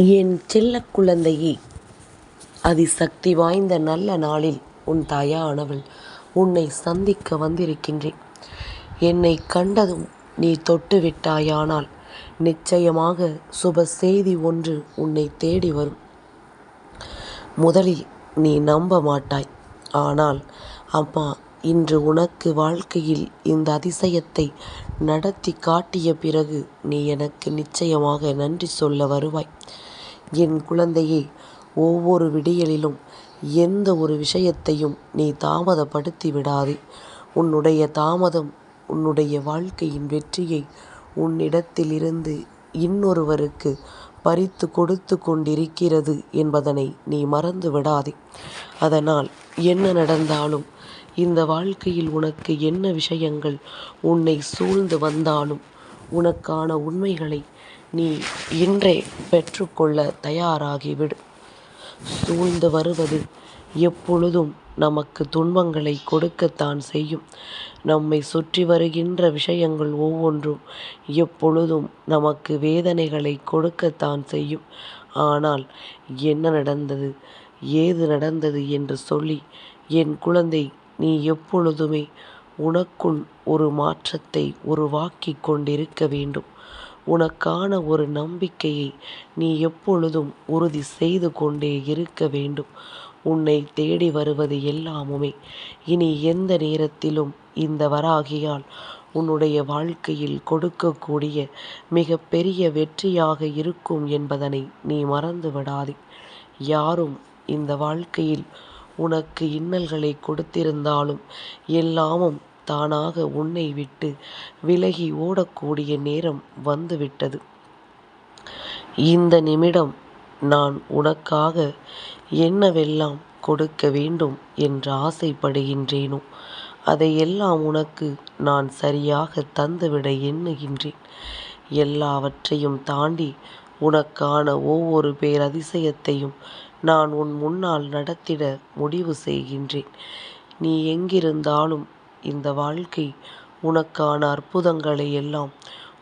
என் செல்ல குழந்தையே அதிசக்தி வாய்ந்த நல்ல நாளில் உன் தாயானவள் உன்னை சந்திக்க வந்திருக்கின்றேன். என்னை கண்டதும் நீ தொட்டு விட்டாயானால் நிச்சயமாக சுப செய்தி ஒன்று உன்னை தேடி வரும். முதலில் நீ நம்ப மாட்டாய். ஆனால் அம்மா இன்று உனக்கு வாழ்க்கையில் இந்த அதிசயத்தை நடத்தி காட்டிய பிறகு நீ எனக்கு நிச்சயமாக நன்றி சொல்ல வருவாய். என் குழந்தையே ஒவ்வொரு விடியலிலும் எந்த ஒரு விஷயத்தையும் நீ தாமதப்படுத்தி விடாதே. உன்னுடைய தாமதம் உன்னுடைய வாழ்க்கையின் வெற்றியை உன்னிடத்திலிருந்து இன்னொருவருக்கு பறித்து கொடுத்து கொண்டிருக்கிறது என்பதனை நீ மறந்து விடாதே. அதனால் என்ன நடந்தாலும் இந்த வாழ்க்கையில் உனக்கு என்ன விஷயங்கள்? உன்னை சூழ்ந்து வந்தாலும் உனக்கான உண்மைகளை நீ இன்றே பெற்றுக்கொள்ள தயாராகிவிடு. சூழ்ந்து வருவது எப்பொழுதும் நமக்கு துன்பங்களை கொடுக்கத்தான் செய்யும். நம்மை சுற்றி வருகின்ற விஷயங்கள் ஒவ்வொன்றும் எப்பொழுதும் நமக்கு வேதனைகளை கொடுக்கத்தான் செய்யும். ஆனால் என்ன நடந்தது? ஏது நடந்தது என்று சொல்லி என் குழந்தை நீ எப்பொழுதுமே உனக்குள் ஒரு மாற்றத்தை உருவாக்கிக் கொண்டிருக்க வேண்டும். உனக்கான ஒரு நம்பிக்கையை நீ எப்பொழுதும் உறுதி செய்து கொண்டே இருக்க வேண்டும். உன்னை தேடி வருவது எல்லாமுமே. இனி எந்த நேரத்திலும் இந்த வராகியால் உன்னுடைய வாழ்க்கையில் கொடுக்கக்கூடிய மிக பெரிய வெற்றியாக இருக்கும் என்பதனை நீ மறந்து விடாதே யாரும் இந்த வாழ்க்கையில் உனக்கு இன்னல்களை கொடுத்திருந்தாலும் எல்லாமும் தானாக உன்னை விட்டு விலகி ஓடக்கூடிய நேரம் வந்துவிட்டது. இந்த நிமிடம் நான் உனக்காக என்னவெல்லாம் கொடுக்க வேண்டும் என்று ஆசைப்படுகின்றேனோ அதையெல்லாம் உனக்கு நான் சரியாக தந்துவிட எண்ணுகின்றேன். எல்லாவற்றையும் தாண்டி உனக்கான ஒவ்வொரு பேரதிசயத்தையும் நான் உன் முன்னால் நடத்திட முடிவு செய்கின்றேன். நீ எங்கிருந்தாலும் இந்த வாழ்க்கை உனக்கான அற்புதங்களை எல்லாம்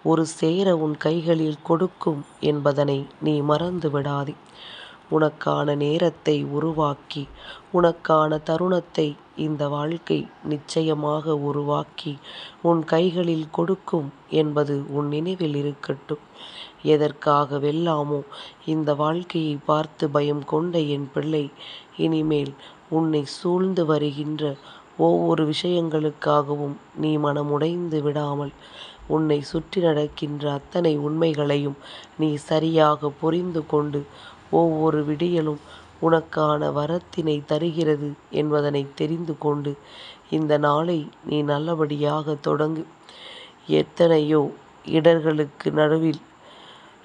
ஒரு சேர உன் கைகளில் கொடுக்கும் என்பதனை நீ மறந்து விடாதே. உனக்கான நேரத்தை உருவாக்கி உனக்கான தருணத்தை இந்த வாழ்க்கை நிச்சயமாக உருவாக்கி உன் கைகளில் கொடுக்கும் என்பது உன் நினைவில் இருக்கட்டும். எதற்காகவெல்லாமோ இந்த வாழ்க்கையை பார்த்து பயம் கொண்ட என் பிள்ளை இனிமேல் உன்னை சூழ்ந்து வருகின்ற ஒவ்வொரு விஷயங்களுக்காகவும் நீ மனமுடைந்து விடாமல் உன்னை சுற்றி நடக்கின்ற அத்தனை உண்மைகளையும் நீ சரியாக புரிந்து கொண்டு ஒவ்வொரு விடியலும் உனக்கான வரத்தினை தருகிறது என்பதனை தெரிந்து கொண்டு இந்த நாளை நீ நல்லபடியாக தொடங்கு. எத்தனையோ இடர்களுக்கு நடுவில்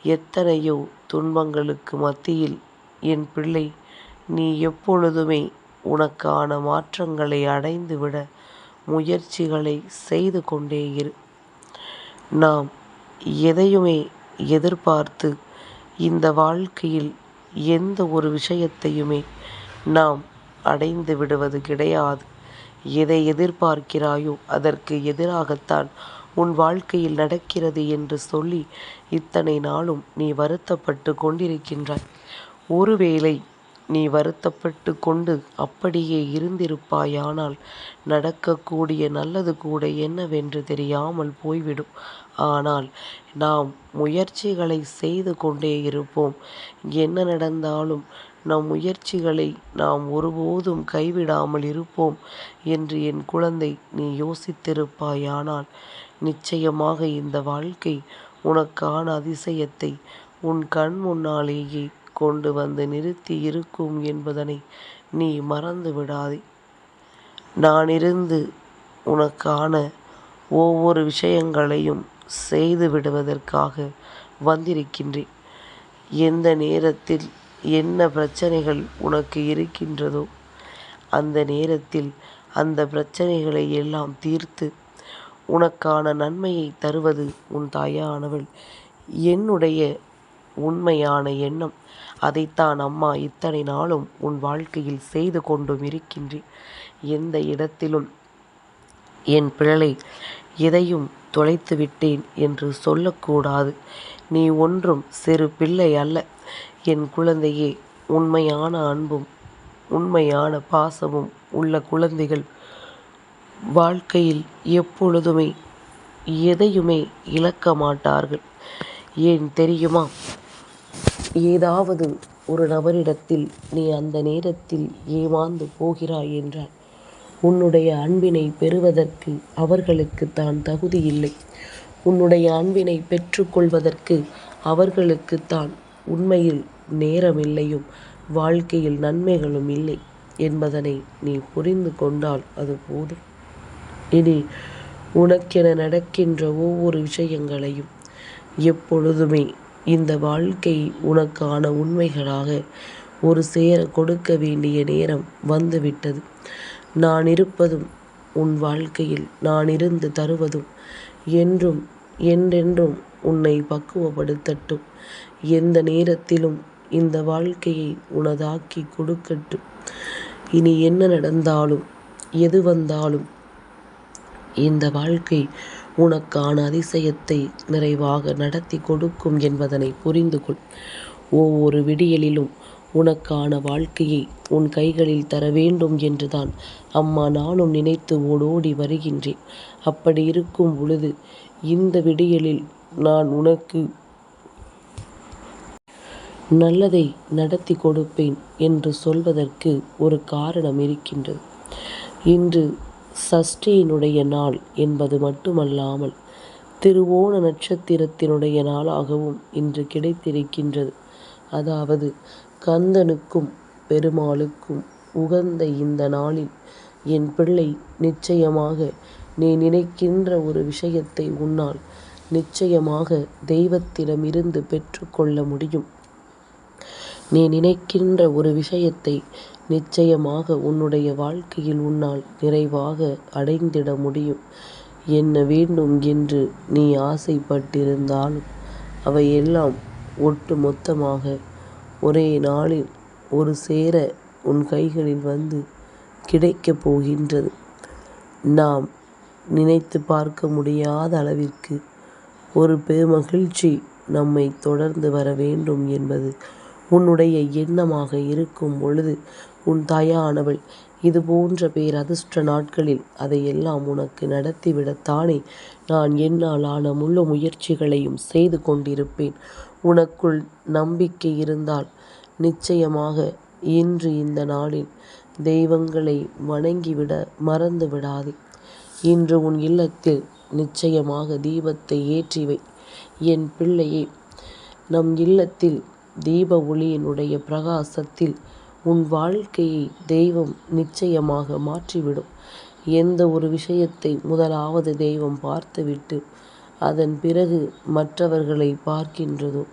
எத்தனையோ துன்பங்களுக்கு மத்தியில் என் பிள்ளை நீ எப்பொழுதுமே உனக்கான மாற்றங்களை அடைந்துவிட முயற்சிகளை செய்து கொண்டே இரு. நாம் எதையுமே எதிர்பார்த்து இந்த வாழ்க்கையில் எந்த ஒரு விஷயத்தையுமே நாம் அடைந்து விடுவது கிடையாது. எதை எதிர்பார்க்கிறாயோ அதற்கு எதிராகத்தான் உன் வாழ்க்கையில் நடக்கிறது என்று சொல்லி இத்தனை நாளும் நீ வருத்தப்பட்டு கொண்டிருக்கின்றாய். ஒருவேளை நீ வருத்தப்பட்டு கொண்டு அப்படியே இருந்திருப்பாயானால் நடக்கக்கூடிய நல்லது கூட என்னவென்று தெரியாமல் போய்விடும். ஆனால் நாம் முயற்சிகளை செய்து கொண்டே இருப்போம். என்ன நடந்தாலும் நம் முயற்சிகளை நாம் ஒருபோதும் கைவிடாமல் இருப்போம் என்று என் குழந்தை நீ யோசித்திருப்பாயானால் நிச்சயமாக இந்த வாழ்க்கை உனக்கான அதிசயத்தை உன் கண் முன்னாலேயே கொண்டு வந்து நிறுத்தி இருக்கும் என்பதனை நீ மறந்து விடாதே. நான் இருந்து உனக்கான ஒவ்வொரு விஷயங்களையும் செய்து விடுவதற்காக வந்திருக்கின்றேன். எந்த நேரத்தில் என்ன பிரச்சனைகள் உனக்கு இருக்கின்றதோ அந்த நேரத்தில் அந்த பிரச்சனைகளை எல்லாம் தீர்த்து உனக்கான நன்மையை தருவது உன் தாயானவள். என்னுடைய உண்மையான எண்ணம். அதைத்தான் அம்மா இத்தனை நாளும் உன் வாழ்க்கையில் செய்து கொண்டும் இருக்கின்றேன். எந்த இடத்திலும் என் பிழலை எதையும் தொலைத்து விட்டேன் என்று சொல்லக்கூடாது. நீ ஒன்றும் சிறு பிள்ளை அல்ல. என் குழந்தையே உண்மையான அன்பும் உண்மையான பாசமும் உள்ள குழந்தைகள் வாழ்க்கையில் எப்பொழுதுமே எதையுமே இழக்க மாட்டார்கள் ஏன் தெரியுமா? ஏதாவது ஒரு நபரிடத்தில் நீ அந்த நேரத்தில் ஏமாந்து போகிறாய் என்றால் உன்னுடைய அன்பினை பெறுவதற்கு அவர்களுக்கு தான் தகுதி இல்லை. உன்னுடைய அன்பினை பெற்றுக்கொள்வதற்கு அவர்களுக்கு தான் உண்மையில் நேரமில்லையும் வாழ்க்கையில் நன்மைகளும் இல்லை என்பதனை நீ புரிந்து கொண்டால் அது போதும். இனி உனக்கென நடக்கின்ற ஒவ்வொரு விஷயங்களையும் எப்பொழுதுமே இந்த வாழ்க்கை உனக்கான உண்மைகளாக ஒரு சேர கொடுக்க வேண்டிய நேரம் வந்துவிட்டது. நான் இருப்பதும் உன் வாழ்க்கையில் நான் இருந்து தருவதும் என்றும் என்றென்றும் உன்னை பக்குவப்படுத்தட்டும். எந்த நேரத்திலும் இந்த வாழ்க்கையை உனதாக்கி கொடுக்கட்டும். இனி என்ன நடந்தாலும் எது வந்தாலும் இந்த வாழ்க்கை உனக்கான அதிசயத்தை நிறைவாக நடத்தி கொடுக்கும் என்பதனை புரிந்து கொள் ஒவ்வொரு விடியலிலும் உனக்கான வாழ்க்கையை உன் கைகளில் தர வேண்டும் என்றுதான். அம்மா நானும் நினைத்து ஓடோடி வருகின்றேன். அப்படி இருக்கும் பொழுது இந்த விடியலில் நான் உனக்கு நல்லதை நடத்தி கொடுப்பேன் என்று சொல்வதற்கு ஒரு காரணம் இருக்கின்றது. இன்று சஷ்டியினுடைய நாள் என்பது மட்டுமல்லாமல் திருவோண நட்சத்திரத்தினுடைய நாளாகவும் இன்று கிடைத்திருக்கின்றது. அதாவது கந்தனுக்கும் பெருமாளுக்கும் உகந்த இந்த நாளில் என் பிள்ளை நிச்சயமாக நீ நினைக்கின்ற ஒரு விஷயத்தை உன்னால் நிச்சயமாக தெய்வத்திடமிருந்து பெற்றுக்கொள்ள முடியும். நீ நினைக்கின்ற ஒரு விஷயத்தை நிச்சயமாக உன்னுடைய வாழ்க்கையில் உன்னால் நிறைவாக அடைந்திட முடியும். என்ன வேண்டும் என்று நீ ஆசைப்பட்டிருந்தாலும் அவையெல்லாம் ஒட்டு மொத்தமாக ஒரே நாளில் ஒரு சேர உன் கைகளில் வந்து கிடைக்கப் போகின்றது. நாம் நினைத்து பார்க்க முடியாத அளவிற்கு ஒரு பெருமகிழ்ச்சி நம்மை தொடர்ந்து வர வேண்டும் என்பது உன்னுடைய எண்ணமாக இருக்கும் பொழுது உன் தாயானவள். இது போன்ற பேரதிர்ஷ்ட நாட்களில் அதையெல்லாம் உனக்கு நடத்திவிடத்தானே. நான் என்னால் ஆன முழு முயற்சிகளையும் செய்து கொண்டிருப்பேன். உனக்குள் நம்பிக்கை இருந்தால் நிச்சயமாக இன்று இந்த நாளில் தெய்வங்களை வணங்கிவிட மறந்து விடாதே இன்று உன் இல்லத்தில் நிச்சயமாக தீபத்தை ஏற்றிவை என் பிள்ளையே நம் இல்லத்தில் தீப ஒளியினுடைய பிரகாசத்தில் உன் வாழ்க்கையை தெய்வம் நிச்சயமாக மாற்றிவிடும். எந்த ஒரு விஷயத்தை முதலாவது தெய்வம் பார்த்துவிட்டு அதன் பிறகு மற்றவர்களை பார்க்கின்றதோ?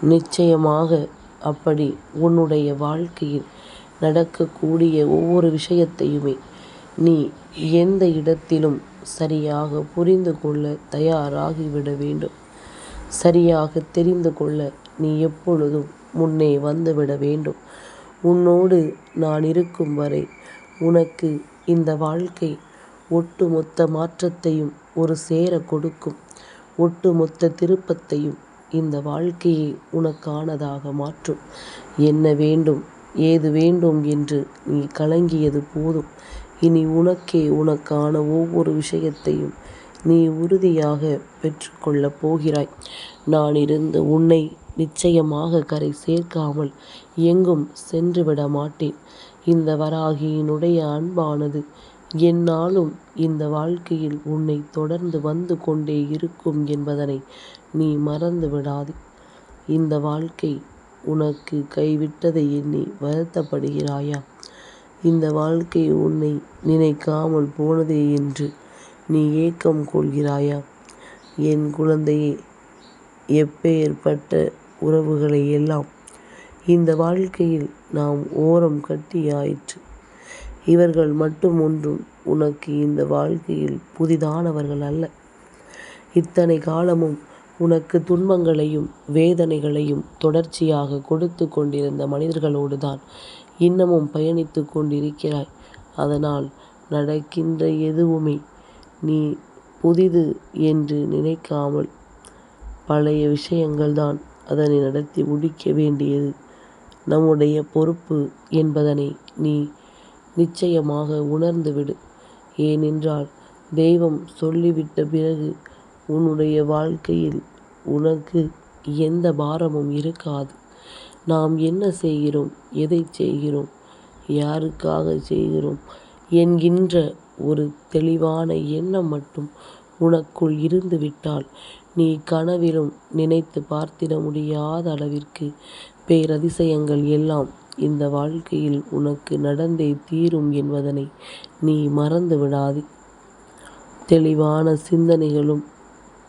நிச்சயமாக அப்படி உன்னுடைய வாழ்க்கையில் நடக்கக்கூடிய ஒவ்வொரு விஷயத்தையுமே நீ எந்த இடத்திலும் சரியாக புரிந்து கொள்ள தயாராகிவிட வேண்டும். சரியாக தெரிந்து கொள்ள நீ எப்பொழுதும் முன்னே வந்துவிட வேண்டும். உன்னோடு நான் இருக்கும் வரை உனக்கு இந்த வாழ்க்கை ஒட்டுமொத்த மாற்றத்தையும் ஒரு சேர கொடுக்கும். ஒட்டுமொத்த திருப்பத்தையும் இந்த வாழ்க்கையை உனக்கானதாக மாற்றும். என்ன வேண்டும் ஏது வேண்டும் என்று நீ கலங்கியது போதும். இனி உனக்கே உனக்கான ஒவ்வொரு விஷயத்தையும் நீ உறுதியாக பெற்றுக்கொள்ளப் போகிறாய். நான் இருந்து உன்னை நிச்சயமாக கரை சேர்க்காமல் எங்கும் சென்றுவிட மாட்டேன் இந்த வராகியினுடைய அன்பானது என்னாலும் இந்த வாழ்க்கையில் உன்னை தொடர்ந்து வந்து கொண்டே இருக்கும் என்பதனை நீ மறந்து விடாதே இந்த வாழ்க்கை உனக்கு கைவிட்டதை எண்ணி வருத்தப்படுகிறாயா? இந்த வாழ்க்கை உன்னை நினைக்காமல் போனதே என்று நீ ஏக்கம் கொள்கிறாயா? என் குழந்தையே எப்பேற்பட்ட உறவுகளை எல்லாம் இந்த வாழ்க்கையில் நாம் ஓரம் கட்டியாயிற்று இவர்கள் மட்டும் ஒன்றும் உனக்கு இந்த வாழ்க்கையில் புதிதானவர்கள் அல்ல. இத்தனை காலமும் உனக்கு துன்பங்களையும் வேதனைகளையும் தொடர்ச்சியாக கொடுத்து கொண்டிருந்த மனிதர்களோடு தான் இன்னமும் பயணித்து கொண்டிருக்கிறாய். அதனால் நடக்கின்ற எதுவுமே நீ புதிது என்று நினைக்காமல் பழைய விஷயங்கள்தான் அதனை நடத்தி முடிக்க வேண்டியது நம்முடைய பொறுப்பு என்பதனை நீ நிச்சயமாக உணர்ந்துவிடு. ஏனென்றால் தெய்வம் சொல்லிவிட்ட பிறகு உன்னுடைய வாழ்க்கையில் உனக்கு எந்த பாரமும் இருக்காது. நாம் என்ன செய்கிறோம் எதை செய்கிறோம் யாருக்காக செய்கிறோம் என்கின்ற ஒரு தெளிவான எண்ணம் மட்டும் உனக்குள் இருந்துவிட்டால் நீ கனவிலும் நினைத்துப் பார்த்திட முடியாத அளவிற்கு பேரதிசயங்கள் எல்லாம் இந்த வாழ்க்கையில் உனக்கு நடந்தே தீரும் என்பதனை நீ மறந்து விடாதே. தெளிவான சிந்தனைகளும்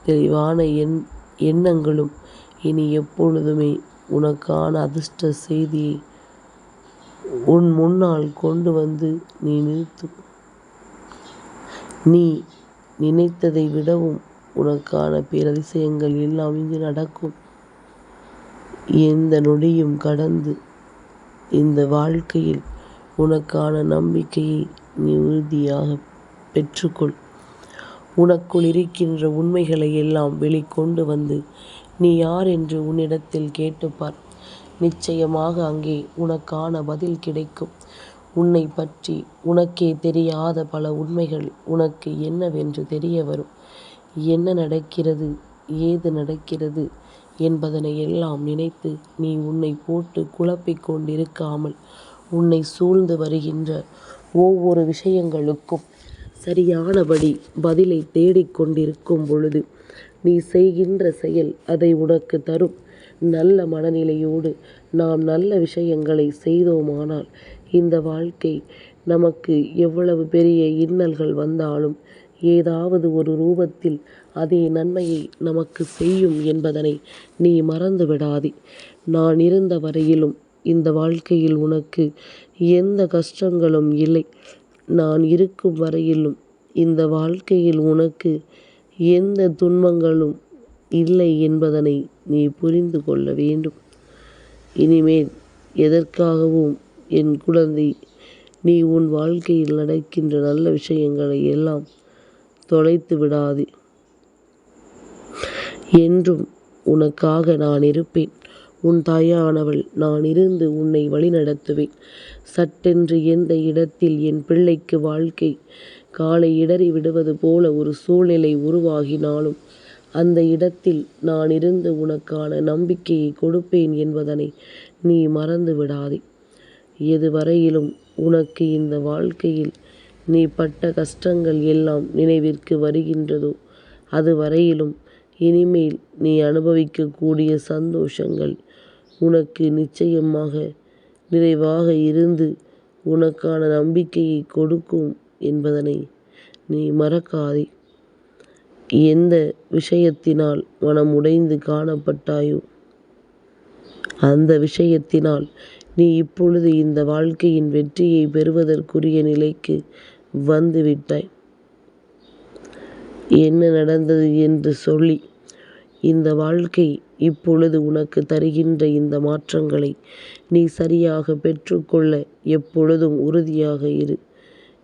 தெளிவான எண் எண்ணங்களும் இனி எப்பொழுதுமே உனக்கான அதிர்ஷ்ட செய்தியை உன் முன்னால் கொண்டு வந்து நீ நிறுத்தும். நீ நினைத்ததை விடவும் உனக்கான பேரதிசயங்கள் எல்லாம் இங்கு நடக்கும். எந்த நொடியும் கடந்து இந்த வாழ்க்கையில் உனக்கான நம்பிக்கையை நீ உறுதியாக பெற்றுக்கொள். உனக்குள் இருக்கின்ற உண்மைகளை எல்லாம் வெளிக்கொண்டு வந்து நீ யார் என்று உன்னிடத்தில் கேட்டுப்பார் நிச்சயமாக அங்கே உனக்கான பதில் கிடைக்கும். உன்னை பற்றி உனக்கே தெரியாத பல உண்மைகள் உனக்கு என்னவென்று தெரிய வரும். என்ன நடக்கிறது ஏது நடக்கிறது என்பதனை எல்லாம் நினைத்து நீ உன்னை போட்டு குழப்பிக் கொண்டிருக்காமல் உன்னை சூழ்ந்து வருகின்ற ஒவ்வொரு விஷயங்களுக்கும் சரியானபடி பதிலை தேடிக் கொண்டிருக்கும் பொழுது நீ செய்கின்ற செயல் அதை உனக்கு தரும். நல்ல மனநிலையோடு நாம் நல்ல விஷயங்களை செய்தோமானால் இந்த வாழ்க்கை நமக்கு எவ்வளவு பெரிய இன்னல்கள் வந்தாலும் ஏதாவது ஒரு ரூபத்தில் அதே நன்மையை நமக்கு செய்யும் என்பதனை நீ மறந்து விடாதே. நான் இருந்த வரையிலும் இந்த வாழ்க்கையில் உனக்கு எந்த கஷ்டங்களும் இல்லை. நான் இருக்கும் வரையிலும் இந்த வாழ்க்கையில் உனக்கு எந்த துன்பங்களும் இல்லை என்பதனை நீ புரிந்து கொள்ள வேண்டும். இனிமேல் எதற்காகவும் என் குழந்தை நீ உன் வாழ்க்கையில் நடக்கின்ற நல்ல விஷயங்களை எல்லாம் தொலைத்து விடாது என்றும் உனக்காக நான் இருப்பேன். உன் தாயானவள் நான் இருந்து உன்னை வழிநடத்துவேன். சட்டென்று எந்த இடத்தில் என் பிள்ளைக்கு வாழ்க்கை காலை இடறி விடுவது போல ஒரு சூழ்நிலை உருவாகினாலும் அந்த இடத்தில் நான் இருந்து உனக்கான நம்பிக்கையை கொடுப்பேன் என்பதனை நீ மறந்து விடாதே. எதுவரையிலும் உனக்கு இந்த வாழ்க்கையில் நீ பட்ட கஷ்டங்கள் எல்லாம் நினைவிற்கு வருகின்றதோ அது வரையிலும் இனிமேல் நீ அனுபவிக்கக்கூடிய சந்தோஷங்கள் உனக்கு நிச்சயமாக நிறைவாக இருந்து உனக்கான நம்பிக்கையை கொடுக்கும் என்பதனை நீ மறக்காதே. எந்த விஷயத்தினால் மனம் உடைந்து காணப்பட்டாயோ அந்த விஷயத்தினால் நீ இப்பொழுது இந்த வாழ்க்கையின் வெற்றியை பெறுவதற்குரிய நிலைக்கு வந்து விட்டாய். என்ன நடந்தது என்று சொல்லி இந்த வாழ்க்கை இப்பொழுது உனக்கு தருகின்ற இந்த மாற்றங்களை நீ சரியாக பெற்றுக்கொள்ள எப்பொழுதும் உறுதியாக இரு.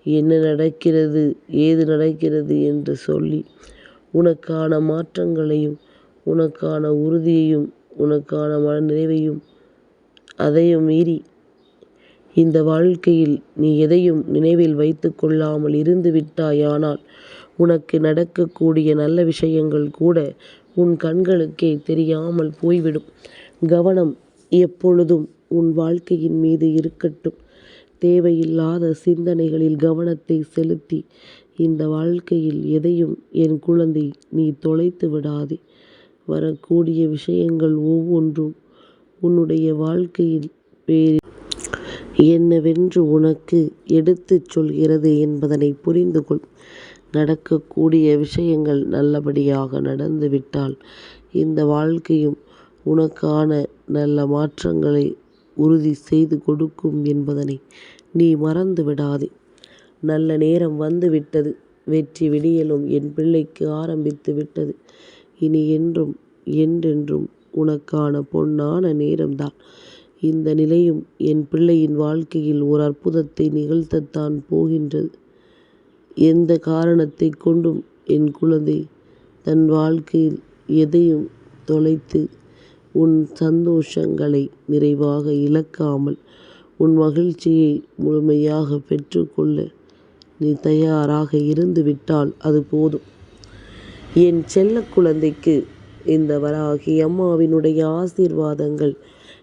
என்ன நடக்கிறது ஏது நடக்கிறது என்று சொல்லி உனக்கான மாற்றங்களையும் உனக்கான உறுதியையும் உனக்கான மனநிறைவையும் அதையும் மீறி இந்த வாழ்க்கையில் நீ எதையும் நினைவில் வைத்துக் கொள்ளாமல் இருந்து விட்டாயானால் உனக்கு நடக்கக்கூடிய நல்ல விஷயங்கள் கூட உன் கண்களுக்கே தெரியாமல் போய்விடும். கவனம் எப்பொழுதும் உன் வாழ்க்கையின் மீது இருக்கட்டும். தேவையில்லாத சிந்தனைகளில் கவனத்தை செலுத்தி இந்த வாழ்க்கையில் எதையும் என் குழந்தை நீ தொலைத்து விடாதே. வரக்கூடிய விஷயங்கள் ஒவ்வொன்றும் உன்னுடைய வாழ்க்கையில் வேறு என்னவென்று உனக்கு எடுத்துச் சொல்கிறது என்பதனை புரிந்து கொள். நடக்கக்கூடிய விஷயங்கள் நல்லபடியாக நடந்து விட்டால் இந்த வாழ்க்கையும் உனக்கான நல்ல மாற்றங்களை உறுதி செய்து கொடுக்கும் என்பதனை நீ மறந்து விடாதே. நல்ல நேரம் வந்து விட்டது. வெற்றி விடியலும் என் பிள்ளைக்கு ஆரம்பித்து விட்டது. இனி என்றும் என்றென்றும் உனக்கான பொன்னான நேரம்தான். இந்த நிலையும் என் பிள்ளையின் வாழ்க்கையில் ஓர் அற்புதத்தை நிகழ்த்தத்தான் போகின்றது. எந்த காரணத்தைக் கொண்டும் என் குழந்தை தன் வாழ்க்கையில் எதையும் தொலைத்து உன் சந்தோஷங்களை நிறைவாக இழக்காமல் உன் மகிழ்ச்சியை முழுமையாகப் பெற்றுக்கொள்ள நீ தயாராக இருந்து விட்டால் அது போதும். என் செல்லக் குழந்தைக்கு இந்த வராகி அம்மாவினுடைய ஆசீர்வாதங்கள்